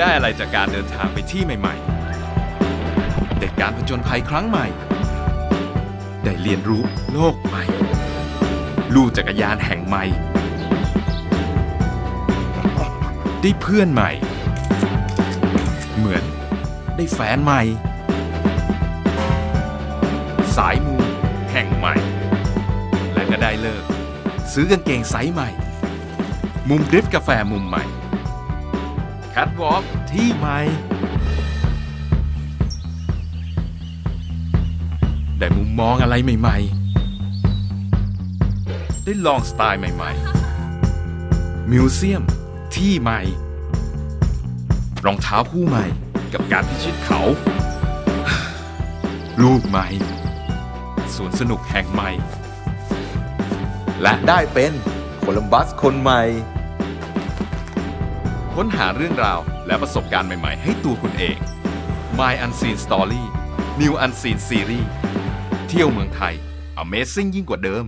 ได้อะไรจากการเดินทางไปที่ใหม่ๆ ได้การผจญภัยครั้งใหม่ ได้เรียนรู้โลกใหม่ ลู่จักรยานแห่งใหม่ ได้เพื่อนใหม่ เหมือนได้แฟนใหม่ สายมูแห่งใหม่ และก็ได้เลิก ซื้อกางเกงไซส์ใหม่ มุมดริฟกาแฟมุมใหม่ ทวอล์กที่ใหม่ ได้มุมมองอะไรใหม่ ๆ ได้ลองสไตล์ใหม่ๆ มิวเซียม ที่ใหม่ รองเท้าคู่ใหม่ กับการพิชิตเขาลูกใหม่ สวนสนุกแห่งใหม่ และได้เป็นโคลัมบัสคนใหม่ ค้นหาเรื่องราวและประสบการณ์ใหม่ ๆ ให้ตัวคุณเอง My Unseen Story New Unseen Series เที่ยวเมืองไทย Amazing ยิ่งกว่าเดิม